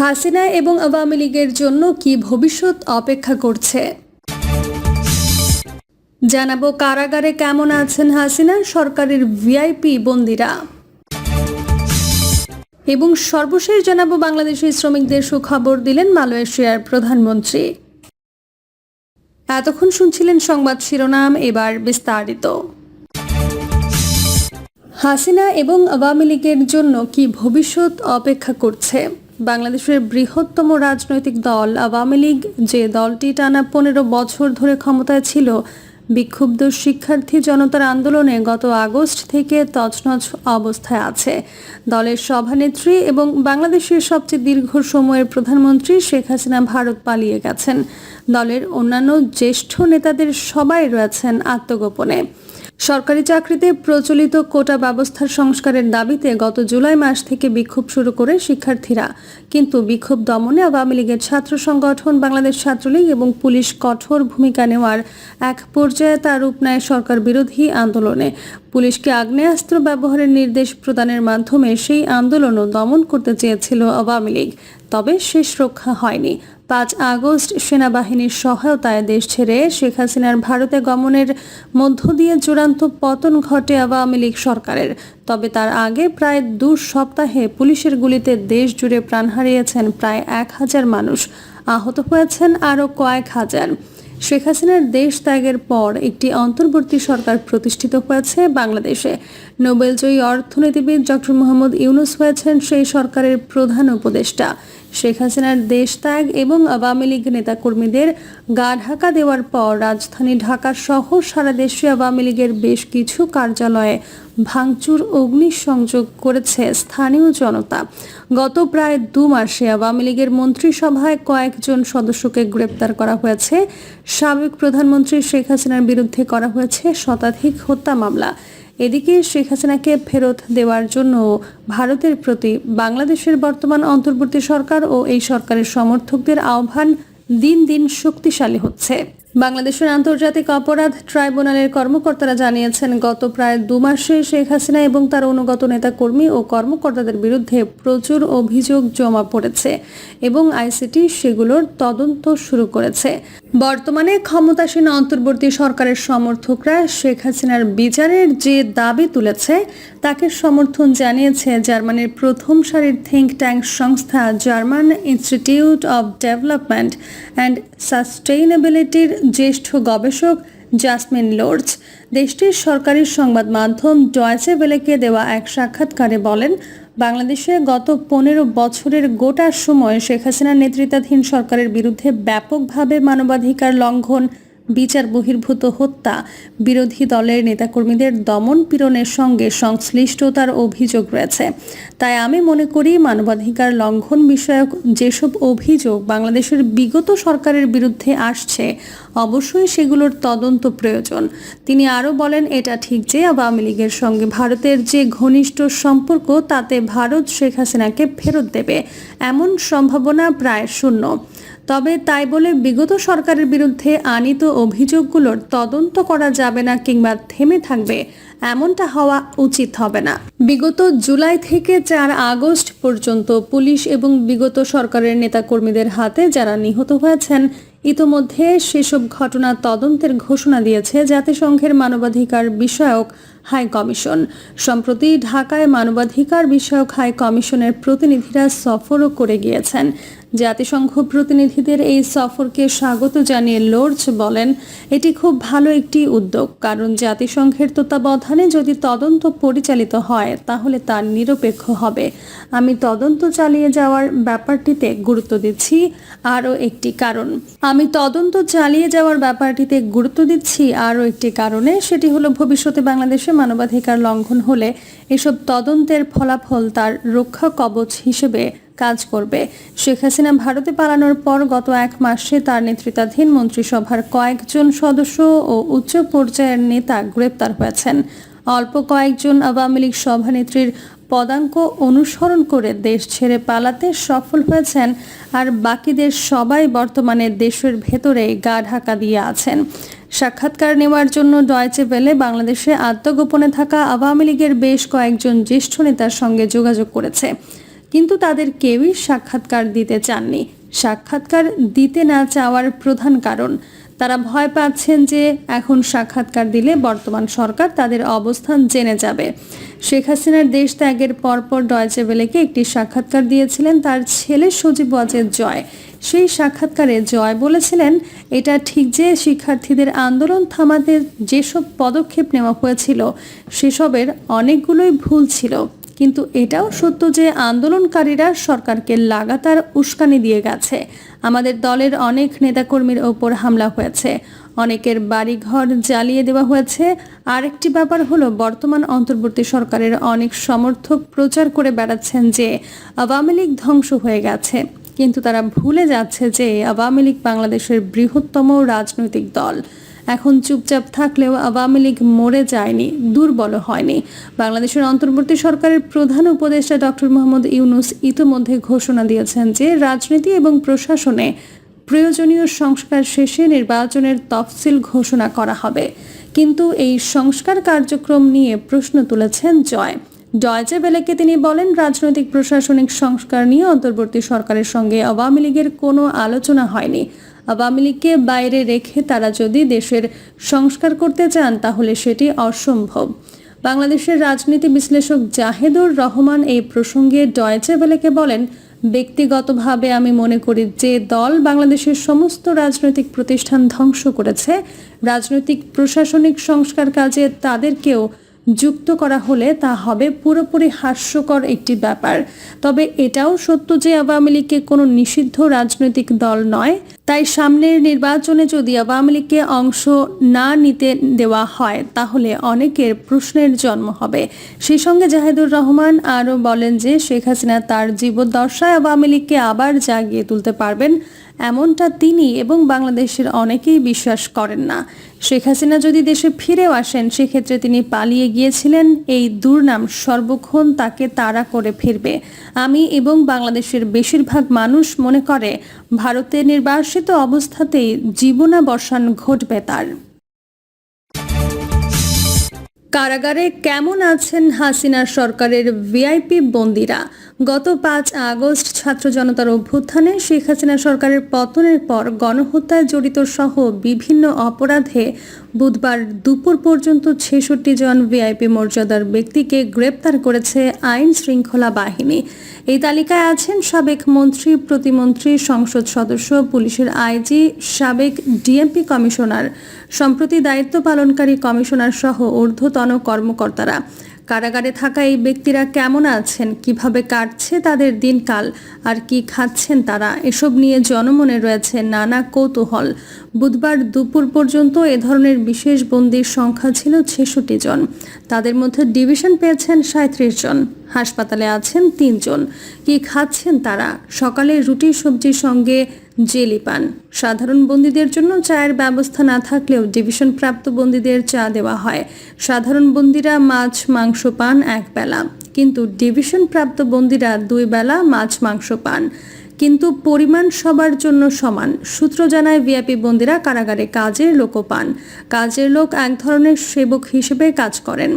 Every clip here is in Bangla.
হাসিনা এবং আওয়ামী লীগের জন্য কি ভবিষ্যৎ অপেক্ষা করছে? জানাব কারাগারে কেমন আছেন হাসিনা, সরকারের ভিআইপি বন্দিরা। এবং সর্বশেষ জানাব বাংলাদেশি শ্রমিকদের সুখবর দিলেন মালয়েশিয়ার প্রধানমন্ত্রী। এতক্ষণ শুনছিলেন সংবাদ শিরোনাম, এবার বিস্তারিত। হাসিনা এবং আওয়ামী লীগের জন্য কি ভবিষ্যৎ অপেক্ষা করছে? বাংলাদেশের বৃহত্তম রাজনৈতিক দল আওয়ামী লীগ, যে দলটি টানা পনেরো বছর ধরে ক্ষমতায় ছিল, বিক্ষুব্ধ শিক্ষার্থী জনতার আন্দোলনে গত আগস্ট থেকে তছনছ অবস্থায় আছে। দলের সভানেত্রী এবং বাংলাদেশের সবচেয়ে দীর্ঘ সময়ের প্রধানমন্ত্রী শেখ হাসিনা ভারত পালিয়ে গেছেন। দলের অন্যান্য জ্যেষ্ঠ নেতাদের সবাই রয়েছেন আত্মগোপনে। সরকারি চাকরিতে প্রচলিত কোটা ব্যবস্থার সংস্কারের দাবিতে গত জুলাই মাস থেকে বিক্ষোভ শুরু করে শিক্ষার্থীরা। কিন্তু বিক্ষোভ দমনে আওয়ামী লীগের ছাত্র সংগঠন, বাংলাদেশ ছাত্রলীগ এবং পুলিশ কঠোর ভূমিকা নেওয়ার এক পর্যায়ে তার রূপ নেয় সরকার বিরোধী আন্দোলনে। পুলিশকে আগ্নেয়াস্ত্র ব্যবহারের নির্দেশ প্রদানের মাধ্যমে সেই আন্দোলনও দমন করতে চেয়েছিল আওয়ামী লীগ। তবে শেষ রক্ষা হয়নি। পাঁচ আগস্ট সেনাবাহিনীর সহায়তায় দেশ ছেড়ে শেখ হাসিনার ভারতে গমনের মধ্য দিয়ে চূড়ান্ত পতন ঘটে আওয়ামী লীগ সরকারের। তবে তার আগে প্রায় দু সপ্তাহে পুলিশের গুলিতে দেশ জুড়ে প্রাণ হারিয়েছেন প্রায় এক হাজার মানুষ। আহত হয়েছেন আরও কয়েক হাজার। শেখ হাসিনার দেশ ত্যাগের পর একটি অন্তর্বর্তী সরকার প্রতিষ্ঠিত হয়েছে বাংলাদেশে। নোবেলজয়ী অর্থনীতিবিদ ডক্টর মোহাম্মদ ইউনুস হয়েছেন সেই সরকারের প্রধান উপদেষ্টা। শেখ হাসিনার দেশ ত্যাগ এবং আওয়ামী লীগ নেতাকর্মীদের গা ঢাকা দেওয়ার পর রাজধানী ঢাকা সহ সারা দেশে আওয়ামী লীগের বেশ কিছু কার্যালয়ে ভাঙচুর, অগ্নিসংযোগ করেছে স্থানীয় জনতা। গত প্রায় দু মাসে আওয়ামী লীগের মন্ত্রিসভায় কয়েকজন সদস্যকে গ্রেপ্তার করা হয়েছে। সাবেক প্রধানমন্ত্রী শেখ হাসিনার বিরুদ্ধে করা হয়েছে শতাধিক হত্যা মামলা। এদিকে শেখ হাসিনাকে ফেরত দেওয়ার জন্য ভারতের প্রতি বাংলাদেশের বর্তমান অন্তর্বর্তী সরকার ও এই সরকারের সমর্থকদের আহ্বান দিন দিন শক্তিশালী হচ্ছে। বাংলাদেশের আন্তর্জাতিক অপরাধ ট্রাইব্যুনালের কর্মকর্তারা জানিয়েছেন, গত প্রায় দু মাসে শেখ হাসিনা এবং তার অনুগত নেতাকর্মী ও কর্মকর্তাদের বিরুদ্ধে প্রচুর অভিযোগ জমা পড়েছে এবং আইসিটি সেগুলোর তদন্ত শুরু করেছে। বর্তমানে ক্ষমতাসীন অন্তর্বর্তী সরকারের সমর্থকরা শেখ হাসিনার বিচারের যে দাবি তুলেছে, তাকে সমর্থন জানিয়েছে জার্মানির প্রথম সারির থিঙ্ক ট্যাঙ্ক সংস্থা German Institute of Development and সাস্টেইনেবিলিটির জ্যেষ্ঠ গবেষক জাসমিন লোর্ডস দেশটির সরকারি সংবাদ মাধ্যম ডয়েচে বেলেকে দেওয়া এক সাক্ষাৎকারে বলেন বাংলাদেশে গত পনেরো বছরের গোটা সময় শেখ হাসিনার নেতৃত্বাধীন সরকারের বিরুদ্ধে ব্যাপকভাবে মানবাধিকার লঙ্ঘন বিচার বহির্ভূত হত্যা, বিরোধী দলের নেতাকর্মীদের দমন পীড়নের সঙ্গে সংশ্লিষ্টতার অভিযোগ রয়েছে। তাই আমি মনে করি মানবাধিকার লঙ্ঘন বিষয়ক যেসব অভিযোগ বাংলাদেশের বিগত সরকারের বিরুদ্ধে আসছে, অবশ্যই সেগুলোর তদন্ত প্রয়োজন। তিনি আরও বলেন, এটা ঠিক যে আওয়ামী লীগের সঙ্গে ভারতের যে ঘনিষ্ঠ সম্পর্ক, তাতে ভারত শেখ হাসিনাকে ফেরত দেবে। এমন সম্ভাবনা প্রায় শূন্য। তবে তাই বলে বিগত সরকারের বিরুদ্ধে আনিত অভিযোগগুলোর তদন্ত করা যাবে না কিংবা থেমে থাকবে, এমনটা হওয়া উচিত হবে না। বিগত জুলাই থেকে চার আগস্ট পর্যন্ত পুলিশ এবং বিগত সরকারের নেতাকর্মীদের হাতে যারা নিহত হয়েছেন, ইতোমধ্যে সেসব ঘটনা তদন্তের ঘোষণা দিয়েছে জাতিসংঘের মানবাধিকার বিষয়ক হাই কমিশন। সম্প্রতি ঢাকায় মানবাধিকার বিষয়ক হাই কমিশনের প্রতিনিধিরা সফরও করে গিয়েছেন। জাতিসংঘ প্রতিনিধিদের এই সফরকে স্বাগত জানিয়ে লোর্চ বলেন, এটি খুব ভালো একটি উদ্যোগ। কারণ জাতিসংঘের তত্ত্বাবধানে যদি তদন্ত পরিচালিত হয়, তাহলে তার নিরপেক্ষ হবে। আমি তদন্ত চালিয়ে যাওয়ার ব্যাপারটিতে গুরুত্ব দিচ্ছি। আরও একটি কারণ। আমি তদন্ত চালিয়ে যাওয়ার ব্যাপারটিতে গুরুত্ব দিচ্ছি। আরও একটি কারণে, সেটি হলো ভবিষ্যতে বাংলাদেশে মানবাধিকার লঙ্ঘন হলে এসব তদন্তের ফলাফল তার রক্ষা কবচ হিসেবে কাজ করবে। শেখ হাসিনা ভারতে পালানোর পর গত এক মাসে তার নেতৃত্বাধীন মন্ত্রিসভার কয়েকজন সদস্য ও উচ্চ পর্যায়ের নেতা গ্রেপ্তার হয়েছেন। অল্প কয়েকজন আওয়ামী লীগ সভানেত্রীর পদাঙ্ক অনুসরণ করে দেশ ছেড়ে পালাতে সফল হয়েছেন আর বাকিদের সবাই বর্তমানে দেশের ভেতরে গা ঢাকা দিয়ে আছেন। সাক্ষাৎকার নেওয়ার জন্য ডয়েচে বেলে বাংলাদেশে আত্মগোপনে থাকা আওয়ামী লীগের বেশ কয়েকজন জ্যেষ্ঠ নেতার সঙ্গে যোগাযোগ করেছে। কিন্তু তাদের কেউই সাক্ষাৎকার দিতে চাননি। সাক্ষাৎকার দিতে না চাওয়ার প্রধান কারণ, তারা ভয় পাচ্ছেন যে এখন সাক্ষাৎকার দিলে বর্তমান সরকার তাদের অবস্থান জেনে যাবে। শেখ হাসিনার দেশ ত্যাগের পরপর ডয়চে বেলেকে একটি সাক্ষাৎকার দিয়েছিলেন তার ছেলে সজীব ওয়াজেদ জয়। সেই সাক্ষাৎকারে জয় বলেছিলেন, এটা ঠিক যে শিক্ষার্থীদের আন্দোলন থামাতে যেসব পদক্ষেপ নেওয়া হয়েছিল, সেসবের অনেকগুলোই ভুল ছিল। কিন্তু এটাও সত্য যে আন্দোলনকারীরা সরকারকে লাগাতার উস্কানি দিয়ে গেছে। আমাদের দলের অনেক নেতাকর্মীর ওপর হামলা হয়েছে। অনেকের বাড়িঘর জ্বালিয়ে দেওয়া হয়েছে। আরেকটি ব্যাপার হলো, বর্তমান অন্তর্বর্তী সরকারের অনেক সমর্থক প্রচার করে বেড়াচ্ছেন যে আওয়ামী লীগ ধ্বংস হয়ে গেছে। কিন্তু তারা ভুলে যাচ্ছে যে আওয়ামী লীগ বাংলাদেশের বৃহত্তম রাজনৈতিক দল। এখন চুপচাপ থাকলেও আওয়ামী লীগ মরে যায়নি, দুর্বল হয়নি। বাংলাদেশের অন্তর্বর্তী সরকারের প্রধান উপদেষ্টা ডক্টর মোহাম্মদ ইউনুস ইতোমধ্যে ঘোষণা দিয়েছেন যে রাজনীতি এবং প্রশাসনে প্রয়োজনীয় সংস্কার শেষে নির্বাচনের তফসিল ঘোষণা করা হবে। কিন্তু এই সংস্কার কার্যক্রম নিয়ে প্রশ্ন তুলেছেন জয়। ডয়চে বেলেকে তিনি বলেন, রাজনৈতিক প্রশাসনিক সংস্কার নিয়ে অন্তর্বর্তী সরকারের সঙ্গে আওয়ামী লীগের কোনো আলোচনা হয়নি। আওয়ামী লীগকে বাইরে রেখে তারা যদি দেশের সংস্কার করতে চান, তাহলে সেটি অসম্ভব। বাংলাদেশের রাজনীতি বিশ্লেষক জাহেদুর রহমান এই প্রসঙ্গে ডয়েচে বেলেকে বলেন, ব্যক্তিগতভাবে আমি মনে করি যে দল বাংলাদেশের সমস্ত রাজনৈতিক প্রতিষ্ঠান ধ্বংস করেছে। রাজনৈতিক, প্রশাসনিক সংস্কার কাজে তাদেরকেও যুক্ত করা হলে তা হবে পুরোপুরি হাস্যকর একটি ব্যাপার। তবে এটাও সত্য যে আওয়ামী লীগকে কোনো নিষিদ্ধ রাজনৈতিক দল নয়। তাই সামনের নির্বাচনে যদি আওয়ামী লীগকে অংশ না নিতে দেওয়া হয়, তাহলে অনেকের প্রশ্নের জন্ম হবে। সেই সঙ্গে জাহেদুর রহমান আরও বলেন যে শেখ হাসিনা তার জীবদ্দশায় আওয়ামী লীগকে আবার জাগিয়ে তুলতে পারবেন। এমনটা তিনি এবং বাংলাদেশের অনেকেই বিশ্বাস করেন না। শেখ হাসিনা যদি দেশে ফিরেও আসেন, সেক্ষেত্রে তিনি পালিয়ে গিয়েছিলেন। এই দুর্নাম সর্বক্ষণ তাকে তাড়া করে ফিরবে। আমি এবং বাংলাদেশের বেশিরভাগ মানুষ মনে করে ভারতে নির্বাসিত অবস্থাতেই জীবনাবসান ঘটবে তার। কারাগারে কেমন আছেন হাসিনা সরকারের ভিআইপি বন্দিরা? গত পাঁচ আগস্ট ছাত্র জনতার অভ্যুত্থানে শেখ হাসিনা সরকারের পতনের পর গণহত্যায় জড়িত সহ বিভিন্ন অপরাধে বুধবার দুপুর পর্যন্ত ছেষট্টি জন ভিআইপি মর্যাদার ব্যক্তিকে গ্রেপ্তার করেছে আইন শৃঙ্খলা বাহিনী। এই তালিকায় আছেন সাবেক মন্ত্রী, প্রতিমন্ত্রী, সংসদ সদস্য, পুলিশের আইজি, সাবেক ডিএমপি কমিশনার, সম্প্রতি দায়িত্ব পালনকারী কমিশনার সহ ঊর্ধ্বতন কর্মকর্তারা। কারাগারে থাকা এই ব্যক্তিরা কেমন আছেন? কীভাবে কাটছে তাদের দিনকাল? আর কি খাচ্ছেন তারা? এসব নিয়ে জনমনে রয়েছে নানা কৌতূহল। বুধবার দুপুর পর্যন্ত এ ধরনের বিশেষ বন্দির সংখ্যা ছিল ছেষট্টি জন। তাদের মধ্যে ডিভিশন পেয়েছেন সাঁত্রিশ জন। হাসপাতালে আছেন তিনজন কি খাচ্ছেন তারা? সকালে রুটি সবজির সঙ্গে জেলি পান। সাধারণ বন্দীদের জন্য চায়ের ব্যবস্থা না থাকলেও ডিভিশন প্রাপ্ত বন্দীদের চা দেওয়া হয়। সাধারণ বন্দীরা মাছ, মাংস পান এক বেলা। কিন্তু ডিভিশন প্রাপ্ত বন্দীরা দুই বেলা মাছ, মাংস পান। কিন্তু পরিমাণ সবার জন্য সমান, সূত্র জানায় ভিআইপি বন্দীরা কারাগারে কাজের লোকও পান। কাজের লোক এক ধরনের সেবক হিসেবে কাজ করেন।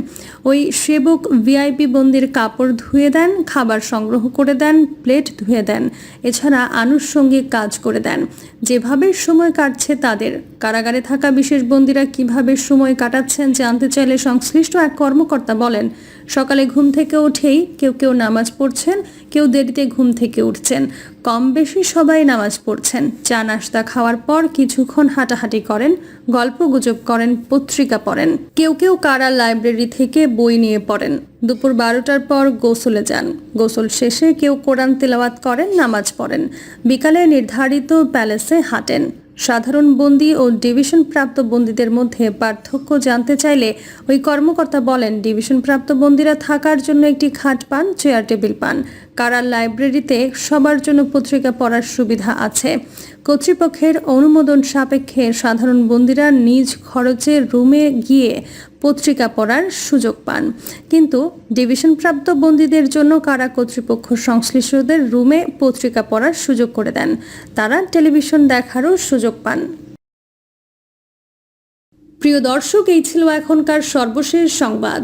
ওই সেবক ভিআইপি বন্দির কাপড় ধুয়ে দেন, খাবার সংগ্রহ করে দেন, প্লেট ধুয়ে দেন, এছাড়া আনুষঙ্গিক কাজ করে দেন। যেভাবে সময় কাটছে তাদের। কারাগারে থাকা বিশেষ বন্দীরা কীভাবে সময় কাটাচ্ছেন জানতে চাইলে সংশ্লিষ্ট এক কর্মকর্তা বলেন, সকালে ঘুম থেকে উঠেই কেউ কেউ নামাজ পড়ছেন কেউ দেরিতে ঘুম থেকে উঠছেন। কম বেশি সবাই নামাজ পড়ছেন। চা নাস্তা খাওয়ার পর কিছুক্ষণ হাঁটাহাঁটি করেন, গল্প গুজব করেন, পত্রিকা পড়েন। কেউ কেউ কারা লাইব্রেরি থেকে বই নিয়ে পড়েন। দুপুর বারোটার পর গোসলে যান। গোসল শেষে কেউ কোরআন তেলাওয়াত করেন, নামাজ পড়েন। বিকালে নির্ধারিত প্যালেসে হাঁটেন। সাধারণ বন্দি ও ডিভিশন প্রাপ্ত বন্দীদের মধ্যে পার্থক্য জানতে চাইলে ওই কর্মকর্তা বলেন ডিভিশন প্রাপ্ত বন্দীরা থাকার জন্য একটি খাট পান, চেয়ার, টেবিল পান। কারা লাইব্রেরিতে সবার জন্য পত্রিকা পড়ার সুবিধা আছে? কর্তৃপক্ষের অনুমোদন সাপেক্ষে সাধারণ বন্দীরা নিজ খরচে রুমে গিয়ে পত্রিকা পড়ার সুযোগ পান। কিন্তু ডিভিশনপ্রাপ্ত বন্দীদের জন্য কারা কর্তৃপক্ষ সংশ্লিষ্টদের রুমে পত্রিকা পড়ার সুযোগ করে দেন? তারা টেলিভিশন দেখারও সুযোগ পান। প্রিয় দর্শক, এই ছিল এখনকার সর্বশেষ সংবাদ।